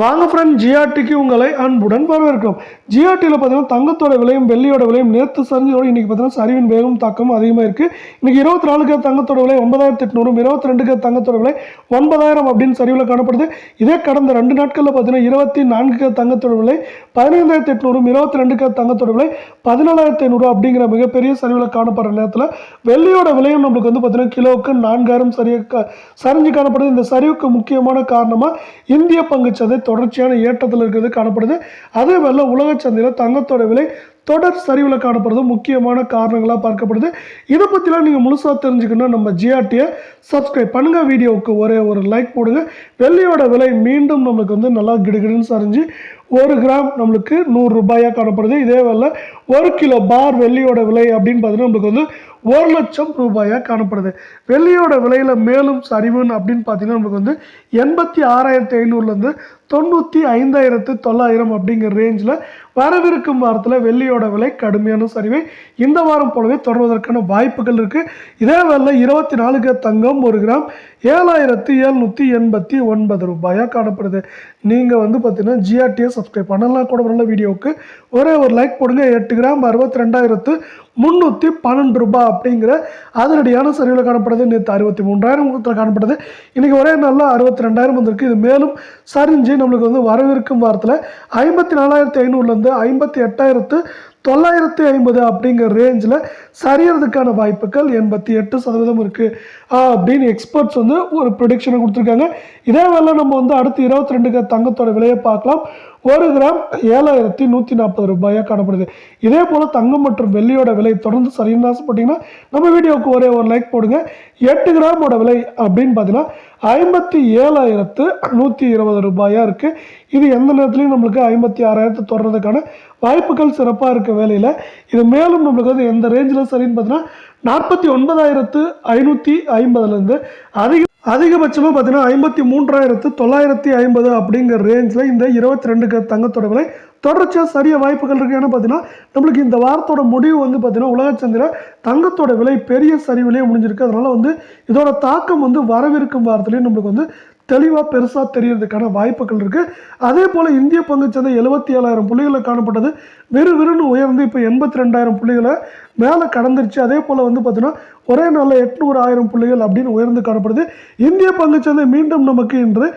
வாங்க ஃப்ரெண்ட் ஜிஆர்டிக்கு உங்களை அன்புடன் வரவேற்கிறோம். ஜிஆர்டியில் பார்த்தீங்கன்னா தங்கத்தோட விலையும் வெள்ளியோட விலையும் நேற்று சரிஞ்சதோடு இன்றைக்கி பார்த்தீங்கன்னா சரிவின் வேகம் தாக்கம் அதிகமாக இருக்குது இன்றைக்கி இருபத்தி நாலுக்கு தங்கத்தோட விலை ஒன்பதாயிரத்தி எட்நூறும் இருபத்தி ரெண்டுக்கு தங்கத்தோட விலை ஒன்பதாயிரம் அப்படின்னு சரிவில் காணப்படுது. இதே கடந்த ரெண்டு நாட்களில் பார்த்தீங்கன்னா இருபத்தி நான்குக்கு தங்கத்தோட விலை பதினைந்தாயிரத்தி எட்நூறும் இருபத்தி ரெண்டுக்கு தங்கத்தோட விலை பதினாலாயிரத்து ஐநூறு அப்படிங்கிற மிகப்பெரிய சரிவில் காணப்படுற நேரத்தில் வெள்ளியோட விலையும் நம்மளுக்கு வந்து பார்த்தீங்கன்னா கிலோவுக்கு நான்காயிரம் சரியாக சரிஞ்சு காணப்படுது. இந்த சரிவுக்கு முக்கியமான காரணமாக இந்திய பங்குச்சந்தை தொடர்ச்சியான ஏற்றத்தில் இருக்கிறது காணப்படுது. அதே வேளை உலக சந்தையில் தங்கத்தோட விலை தொடர் சரிவில் காணப்படுறது முக்கியமான காரணங்களாக பார்க்கப்படுது. இதை பற்றிலாம் நீங்கள் முழுசாக தெரிஞ்சுக்கணும் நம்ம ஜிஆர்டியை சப்ஸ்கிரைப் பண்ணுங்கள் வீடியோவுக்கு ஒரே ஒரு லைக் போடுங்க. வெள்ளியோட விலை மீண்டும் நம்மளுக்கு வந்து நல்லா கிடுகிடுன்னு சரிஞ்சு ஒரு கிராம் நம்மளுக்கு நூறு ரூபாயாக காணப்படுது. இதே வேலை ஒரு கிலோ பார் வெள்ளியோட விலை அப்படின்னு பார்த்தீங்கன்னா நம்மளுக்கு வந்து ஒரு லட்சம் ரூபாயாக காணப்படுது. வெள்ளியோட விலையில் மேலும் சரிவுன்னு அப்படின்னு பார்த்தீங்கன்னா நம்மளுக்கு வந்து எண்பத்தி ஆறாயிரத்தி ஐநூறுலேருந்து தொண்ணூற்றி ஐந்தாயிரத்து தொள்ளாயிரம் அப்படிங்கிற ரேஞ்சில் வரவிருக்கும் வாரத்தில் வெள்ளியோட விலை கடுமையான சரிவை இந்த வாரம் போலவே தொடர்வதற்கான வாய்ப்புகள் இருக்குது இதே வேலை இருபத்தி நாலுக்கு தங்கம் ஒரு கிராம் ஏழாயிரத்து எழுநூற்றி எண்பத்தி ஒன்பது ரூபாயாக காணப்படுது. நீங்கள் வந்து பார்த்தீங்கன்னா ஜிஆர்டியை சப்ஸ்கிரைப் பண்ணலாம் கூட நல்ல வீடியோவுக்கு ஒரே ஒரு லைக் போடுங்க. எட்டு கிராம் அறுபத்தி ரெண்டாயிரத்து முந்நூற்றி பன்னெண்டு ரூபாய் அப்படிங்கிற அதிரடியான சரிவில் காணப்படுது. நேற்று அறுபத்தி மூன்றாயிரம் காணப்படுது. இன்றைக்கி ஒரே நாளில் அறுபத்தி ரெண்டாயிரம் வந்திருக்கு. இது மேலும் சரிஞ்சு நம்மளுக்கு வந்து வரவிருக்கும் வாரத்தில் ஐம்பத்தி நாலாயிரத்தி ஐநூறுலேருந்து ஐம்பத்தி எட்டாயிரத்து தொள்ளாயிரத்தி ஐம்பது அப்படிங்கிற ரேஞ்சில் சரியறதுக்கான வாய்ப்புகள் எண்பத்தி எட்டு சதவீதம் இருக்குது அப்படின்னு எக்ஸ்பர்ட்ஸ் வந்து ஒரு ப்ரொடிக்ஷனை கொடுத்துருக்காங்க. இதே வேலை நம்ம வந்து அடுத்து இருபத்தி ரெண்டுக்கு தங்கத்தோட விலையை பார்க்கலாம். ஒரு கிராம் ஏழாயிரத்தி நூற்றி நாற்பது ரூபாயாக காணப்படுது. இதே போல் தங்கம் மற்றும் வெள்ளியோட விலை தொடர்ந்து சரியான ஆசைப்பட்டீங்கன்னா நம்ம வீடியோவுக்கு ஒரே ஒரு லைக் போடுங்க. எட்டு கிராமோட விலை அப்படின்னு பார்த்தீங்கன்னா ஐம்பத்தி ஏழாயிரத்து நூற்றி இருபது ரூபாயாக இருக்குது இது எந்த நேரத்துலையும் நம்மளுக்கு ஐம்பத்தி ஆறாயிரத்து தொடர்றதுக்கான வாய்ப்புகள் சிறப்பாக இருக்க வேலையில். இது மேலும் நம்மளுக்கு வந்து எந்த ரேஞ்சில் சரின்னு பார்த்தீங்கன்னா நாற்பத்தி ஒன்பதாயிரத்து ஐநூற்றி ஐம்பதுலேருந்து அதிக அதிகபட்சமாக பார்த்தீங்கன்னா ஐம்பத்தி மூன்றாயிரத்து தொள்ளாயிரத்தி ஐம்பது அப்படிங்கிற ரேஞ்சில் இந்த இருபத்தி ரெண்டுக்கு தங்கத்தோட விலை தொடர்ச்சியாக சரிய வாய்ப்புகள் இருக்குது ஏன்னா பார்த்தீங்கன்னா நம்மளுக்கு இந்த வாரத்தோட முடிவு வந்து பார்த்தீங்கன்னா உலக சந்தையில் தங்கத்தோட விலை பெரிய சரிவிலேயே முடிஞ்சிருக்கு. அதனால் வந்து இதோட தாக்கம் வந்து வரவிருக்கும் வாரத்துலேயும் நம்மளுக்கு வந்து தெளிவாக பெருசாக தெரியறதுக்கான வாய்ப்புகள் இருக்குது அதே போல் இந்திய பங்குச்சந்தை எழுபத்தி ஏழாயிரம் புள்ளிகளில் காணப்பட்டது. விறு விறுன்னு உயர்ந்து இப்போ எண்பத்தி ரெண்டாயிரம் புள்ளிகளை மேலே கடந்துருச்சு. அதே போல் வந்து பார்த்திங்கன்னா ஒரே நாளில் எட்நூறு ஆயிரம் புள்ளிகள் அப்படின்னு உயர்ந்து காணப்படுது. இந்திய பங்குச்சந்தை மீண்டும் நமக்கு இன்று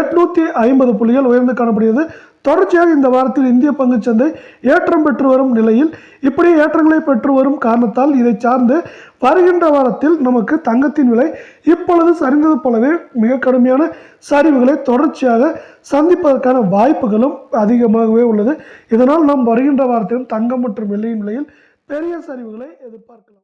எட்நூற்றி ஐம்பது புள்ளிகள் உயர்ந்து காணப்படுகிறது. தொடர்ச்சியாக இந்த வாரத்தில் இந்திய பங்குச்சந்தை ஏற்றம் பெற்று வரும் நிலையில் இப்படி ஏற்றங்களை பெற்று வரும் காரணத்தால் இதை சார்ந்து வருகின்ற வாரத்தில் நமக்கு தங்கத்தின் விலை இப்பொழுது சரிந்தது போலவே மிக கடுமையான சரிவுகளை தொடர்ச்சியாக சந்திப்பதற்கான வாய்ப்புகளும் அதிகமாகவே உள்ளது. இதனால் நாம் வருகின்ற வாரத்திலும் தங்கம் மற்றும் வெள்ளியின் விலையில் பெரிய சரிவுகளை எதிர்பார்க்கலாம்.